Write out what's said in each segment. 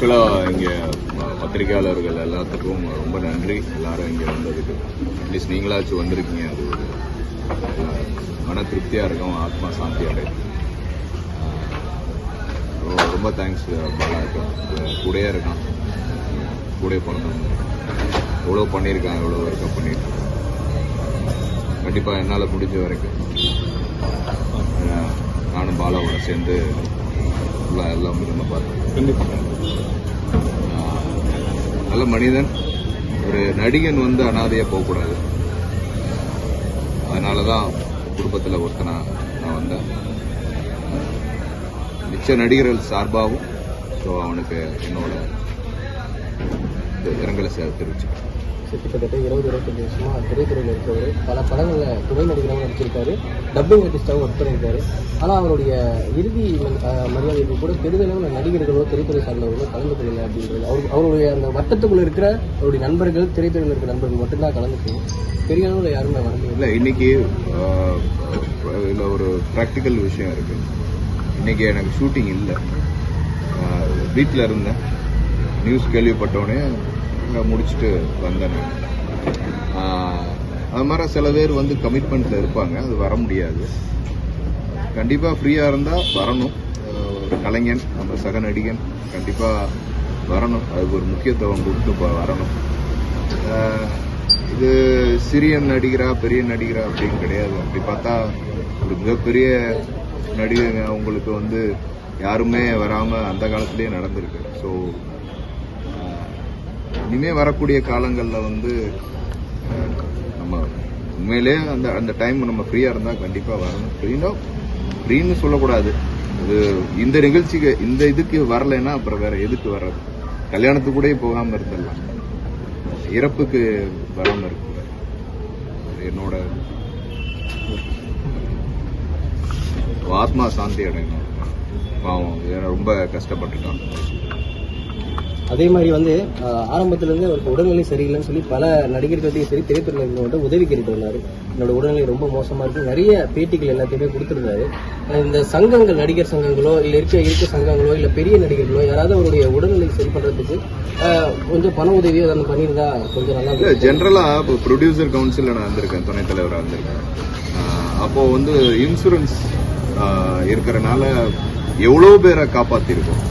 ஆக்சுவலாக இங்கே பத்திரிகையாளர்கள் எல்லாத்துக்கும் ரொம்ப நன்றி. எல்லாரும் இங்கே வந்ததுக்கு. அட்லீஸ்ட் நீங்களாச்சும் வந்திருக்கீங்க. அது ஒரு மன திருப்தியாக இருக்கும். ஆத்மா சாந்தி அடையும். ரொம்ப தேங்க்ஸ் பாலாக்கு கூடயே இருக்கான். கூட பிறந்தவங்க எவ்வளோ பண்ணியிருக்கான் எவ்வளோ ஒர்க்கை பண்ணியிருக்கான். கண்டிப்பாக என்னால் முடிஞ்ச வரைக்கும் நானும் பாலாவோட சேர்ந்து ஃபுல்லாக எல்லாம் நம்ம பார்த்தேன் நல்ல மனிதன் ஒரு நடிகன் வந்து அனாதையாக போகக்கூடாது. அதனால தான் குடும்பத்தில் ஒருத்தனா நான் வந்தேன். மிச்ச நடிகர்கள் சார்பாகவும் ஸோ அவனுக்கு என்னோட இரங்கலை சே- தெரிவிச்சுக்கிறேன் கிட்டத்தட்ட இருபது இருபத்தஞ்சு வருஷமாக திரைத்துறையில் இருக்கிறவர் பல படங்களில் துணை நடிகராகவும் நடிச்சிருக்காரு. டப்பிங் ஆர்டிஸ்டாகவும் ஒர்க் பண்ணியிருக்காரு ஆனால் அவருடைய இறுதி மரியாதைக்கு கூட பெரிதளவில் நடிகர்களோ திரைத்துறை சார்ந்தவர்களோ கலந்து கொள்ளல அப்படின்றது. அவர் அவருடைய அந்த வட்டத்துக்குள்ளே இருக்கிற அவருடைய நண்பர்கள் திரைத்துறையில் இருக்கிற நண்பர்கள் மட்டும்தான் கலந்துக்கணும் பெரிய அளவில் யாருமே வரல இல்லை இன்னைக்கு இதில் ஒரு ப்ராக்டிக்கல் விஷயம் இருக்கு. இன்னைக்கு எனக்கு ஷூட்டிங் இல்லை. வீட்டில் இருந்தேன். நியூஸ் கேள்விப்பட்டோடனே அங்கே முடிச்சுட்டு வந்தேன் அது மாதிரி சில பேர் வந்து கமிட்மெண்ட்டில் இருப்பாங்க அது வர முடியாது. கண்டிப்பாக ஃப்ரீயாக இருந்தால் வரணும். ஒரு கலைஞன் நம்ம சக நடிகன் கண்டிப்பாக வரணும். அதுக்கு ஒரு முக்கியத்துவம் கொடுத்து இப்போ வரணும். இது சிறிய நடிகரா பெரிய நடிகரா அப்படின்னு கிடையாது. அப்படி பார்த்தா ஒரு மிகப்பெரிய நடிகங்க அவங்களுக்கு வந்து யாருமே வராமல் அந்த காலத்துலேயே நடந்திருக்கு. ஸோ இனிமே வரக்கூடிய காலங்களில் வந்து நம்ம உண்மையிலே அந்த அந்த டைம் நம்ம ஃப்ரீயா இருந்தா கண்டிப்பா வரணும். ஃப்ரீனா ஃப்ரீன்னு சொல்லக்கூடாது. இது இந்த நிகழ்ச்சிக்கு இந்த இதுக்கு வரலைன்னா அப்புறம் வேற எதுக்கு வர்றது? கல்யாணத்துக்கு கூட போகாம இருந்துடலாம். இறப்புக்கு வராம இருக்கக்கூடாது என்னோட ஆத்மா சாந்தி அடையணும். பாவம் ரொம்ப கஷ்டப்பட்டுட்டான் அதே மாதிரி வந்து ஆஹ், ஆரம்பத்துல இருந்து அவருக்கு உடல்நிலை சரியில்லைன்னு சொல்லி பல நடிகர்கள்ட்டையும் சரி இருந்தவங்க உதவி கேட்டு வந்தாரு. என்னோட உடல்நிலை ரொம்ப மோசமா இருக்கு. நிறைய பேட்டிகள் எல்லாத்தையுமே கொடுத்துருந்தாரு. இந்த சங்கங்கள் நடிகர் சங்கங்களோ இல்ல இருக்க இருக்க சங்கங்களோ இல்ல பெரிய நடிகர்களோ யாராவது அவருடைய உடல்நிலை சரி பண்றதுக்கு ஆஹ், கொஞ்சம் பண உதவியோ அதெல்லாம் பண்ணியிருந்தா கொஞ்சம் நல்லா இல்ல இருக்கும். ஜென்ரலா இப்போ ப்ரொடியூசர் கவுன்சில்ல நான் வந்திருக்கேன் துணைத் தலைவராக வந்திருக்கேன். ஆஹ் அப்போ வந்து இன்சூரன்ஸ் இருக்கிறனால எவ்வளோ பேரை காப்பாத்திருக்கோம்?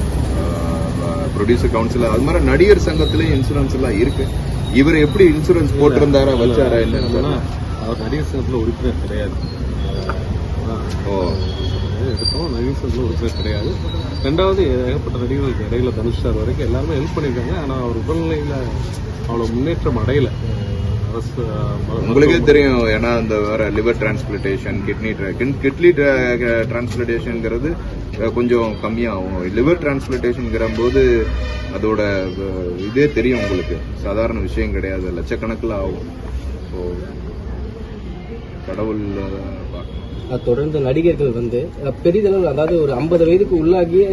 ப்ரொடியூசர் கவுன்சில் அது மாதிரி நடிகர் சங்கத்திலயும் இன்சூரன்ஸ் எல்லாம் இருக்கு. இவர் எப்படி இன்சூரன்ஸ் போட்டிருந்தாரா வச்சாரா என்னன்னு. அவர் நடிகர் சங்கத்தில் உறுப்பினர் கிடையாது. ஓ. எடுத்தோம் நடிகர் சங்கத்தில் உறுப்பினர் கிடையாது. ரெண்டாவது ஏகப்பட்ட நடிகர்களுக்கு இடையில தனுஷ் சார் வரைக்கும் எல்லாருமே ஹெல்ப் பண்ணியிருக்காங்க. ஆனால் அவர் உடல்நிலையில அவ்வளோ முன்னேற்றம் அடையல. உங்களுக்கே தெரியும் ஏன்னா இந்த வேற லிவர் டிரான்ஸ்பிளேஷன் கிட்னி கிட்னி டிரான்ஸ்பிளேஷன்ங்கிறது கொஞ்சம் கம்மியாகும். லிவர் டிரான்ஸ்பிளேஷன்ங்கிற போது அதோட இதே தெரியும் உங்களுக்கு. சாதாரண விஷயம் கிடையாது. லட்சக்கணக்கில் ஆகும். ஸோ கடவுள் தொடர்ந்து நடிகர்கள் வந்து பெரிதளவு அதாவது ஒரு ஐம்பது வயதுக்கு உள்ளாகிய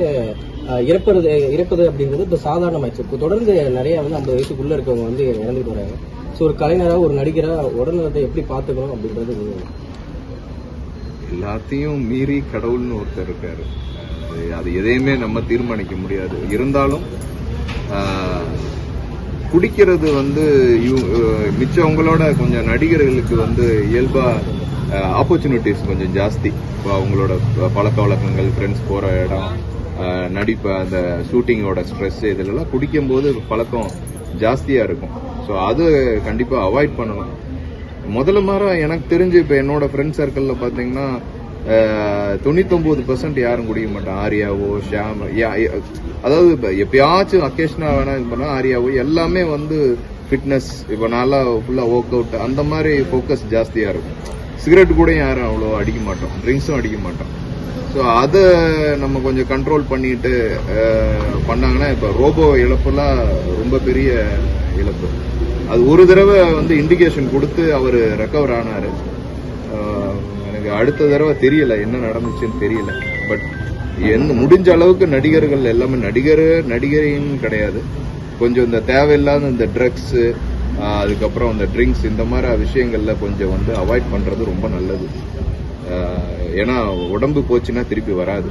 இறப்பது இறப்பது அப்படிங்கிறது இப்போ சாதாரணமாயிடுச்சு இப்போ தொடர்ந்து நிறைய வந்து ஐம்பது வயசுக்குள்ள இருக்கவங்க வந்து இறந்துட்டு வராங்க. ஸோ ஒரு கலைஞராக ஒரு நடிகராக உடல்நலத்தை எப்படி பார்த்துக்கணும் அப்படின்றது எல்லாத்தையும் மீறி கடவுள்னு ஒருத்தர் இருக்காரு. அது- எதையுமே நம்ம தீர்மானிக்க முடியாது. இருந்தாலும் குடிக்கிறது வந்து மிச்சவங்களோட கொஞ்சம் நடிகர்களுக்கு வந்து இயல்பாக ஆப்பர்ச்சுனிட்டிஸ் கொஞ்சம் ஜாஸ்தி. இப்போ அவங்களோட பழக்க வழக்கங்கள் ஃப்ரெண்ட்ஸ் போகிற இடம் நடிப்பு அந்த ஷூட்டிங்கோட ஸ்ட்ரெஸ் இதுலலாம் குடிக்கும்போது பழக்கம் ஜாஸ்தியாக இருக்கும். ஸோ அது கண்டிப்பாக அவாய்ட் பண்ணணும். முதல்ல மாதிரி எனக்கு தெரிஞ்சு இப்போ என்னோட ஃப்ரெண்ட் சர்க்கிளில் பார்த்தீங்கன்னா தொண்ணூத்தொம்பது பர்சன்ட் யாரும் குடிக்க மாட்டான் ஆரியாவோ ஷாம் அதாவது இப்போ எப்பயாச்சும் அக்கேஷனாக வேணா இது பண்ணால் ஆரியாவோ எல்லாமே வந்து ஃபிட்னஸ் இப்போ நல்லா ஃபுல்லாக ஒர்க் அவுட் அந்த மாதிரி ஃபோக்கஸ் ஜாஸ்தியாக இருக்கும். சிகரெட் கூட யாரும் அவ்வளோ அடிக்க மாட்டோம். ட்ரிங்க்ஸும் அடிக்க மாட்டோம். ஸோ அதை நம்ம கொஞ்சம் கண்ட்ரோல் பண்ணிட்டு பண்ணாங்கன்னா இப்போ ரோபோ இழப்புலாம் ரொம்ப பெரிய இழப்பு. அது ஒரு தடவை வந்து இண்டிகேஷன் கொடுத்து அவர் ரெக்கவர் ஆனாரு. எனக்கு அடுத்த தடவை தெரியல என்ன நடந்துச்சுன்னு தெரியல. பட் எந்த முடிஞ்ச அளவுக்கு நடிகர்கள் எல்லாமே நடிகர் நடிகரின்னு கிடையாது. கொஞ்சம் இந்த தேவையில்லாத இந்த ட்ரக்ஸு அதுக்கப்புறம் இந்த ட்ரிங்க்ஸ் இந்த மாதிரி விஷயங்கள்ல கொஞ்சம் வந்து அவாய்ட் பண்றது ரொம்ப நல்லது. ஏன்னா உடம்பு போச்சுன்னா திருப்பி வராது.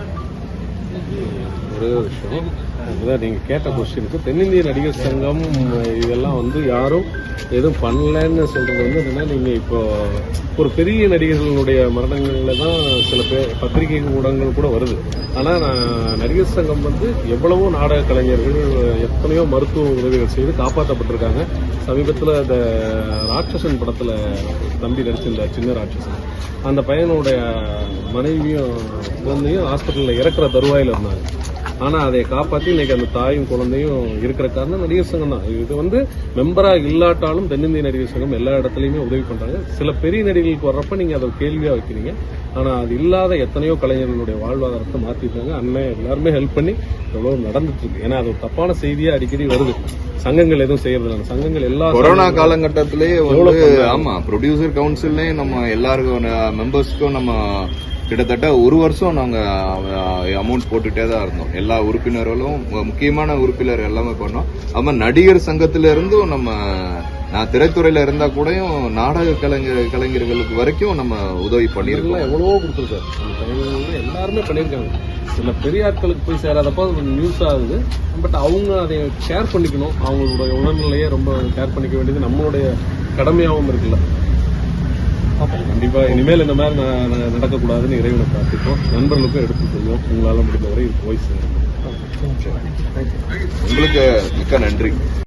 ஒரே ஒரு விஷயம். அதுதான் நீங்கள் கேட்ட கொஸ்டினுக்கு தென்னிந்திய நடிகர் சங்கம் இதெல்லாம் வந்து யாரும் எதுவும் பண்ணலன்னு சொல்கிறது வந்து என்னென்னா நீங்கள் இப்போ ஒரு பெரிய நடிகர்களுடைய மரணங்களில் தான் சில பேர் பத்திரிகை ஊடகங்கள் கூட வருது. ஆனால் நான் நடிகர் சங்கம் வந்து எவ்வளவோ நாடக கலைஞர்கள் எத்தனையோ மருத்துவ உதவிகள் செய்து காப்பாற்றப்பட்டிருக்காங்க. சமீபத்தில் இந்த ராட்சசன் படத்தில் தம்பி நடிச்சிருந்தார் சின்ன ராட்சசன். அந்த பையனுடைய மனைவியும் குழந்தையும் ஹாஸ்பிட்டலில் இறக்குற தருவாயில் இருந்தாங்க. ஆனா அதை காப்பாத்தி இன்னைக்கு அந்த தாயும் குழந்தையும் இருக்கிற காரணம் நடிகர் சங்கம் தான். இது வந்து மெம்பரா இல்லாட்டாலும் தென்னிந்திய நடிகர் சங்கம் எல்லா இடத்துலயுமே உதவி பண்றாங்க. சில பெரிய நடிகர்களுக்கு வர்றப்ப நீங்க அதை கேள்வியா வைக்கிறீங்க. ஆனா அது இல்லாத எத்தனையோ கலைஞர்களுடைய வாழ்வாதாரத்தை மாத்திருக்காங்க அண்ணன் எல்லாருமே ஹெல்ப் பண்ணி எவ்வளவு நடந்துட்டு இருக்கு. ஏன்னா அது ஒரு தப்பான செய்தியா அடிக்கடி வருது. சங்கங்கள் எதுவும் செய்யறது இல்லை சங்கங்கள் எல்லா கொரோனா காலகட்டத்திலேயே? ஆமா ப்ரொடியூசர் கவுன்சில்லையும் நம்ம எல்லாருக்கும் மெம்பர்ஸ்க்கும் நம்ம கிட்டத்தட்ட ஒரு வருஷம் நாங்கள் அமௌண்ட் போட்டுட்டே தான் இருந்தோம். எல்லா உறுப்பினர்களும் முக்கியமான உறுப்பினர் எல்லாமே பண்ணோம். அது மாதிரி நடிகர் சங்கத்திலிருந்தும் நம்ம நான் திரைத்துறையில இருந்தா கூடயும் நாடக கலைஞர் கலைஞர்களுக்கு வரைக்கும் நம்ம உதவி பண்ணியிருக்கோம். எவ்வளவோ கொடுத்துருக்காரு. அந்த டைம்ல எல்லாருமே பண்ணியிருக்காங்க. சில பெரிய ஆட்களுக்கு போய் சேராதப்போ அது நியூஸ் ஆகுது பட் அவங்க அதை ஷேர் பண்ணிக்கணும். அவங்களுடைய உணர்நிலையை ரொம்ப ஷேர் பண்ணிக்க வேண்டியது நம்மளுடைய கடமையாகவும் இருக்குல்ல. கண்டிப்பா. இனிமேல் இந்த மாதிரி நடக்கக்கூடாதுன்னு இறைவனை பிரார்த்திப்போம். நண்பர்களுக்கும் எடுத்து சொல்லுவோம் உங்களால முடிந்தவரை சேரும் உங்களுக்கு மிக்க நன்றி.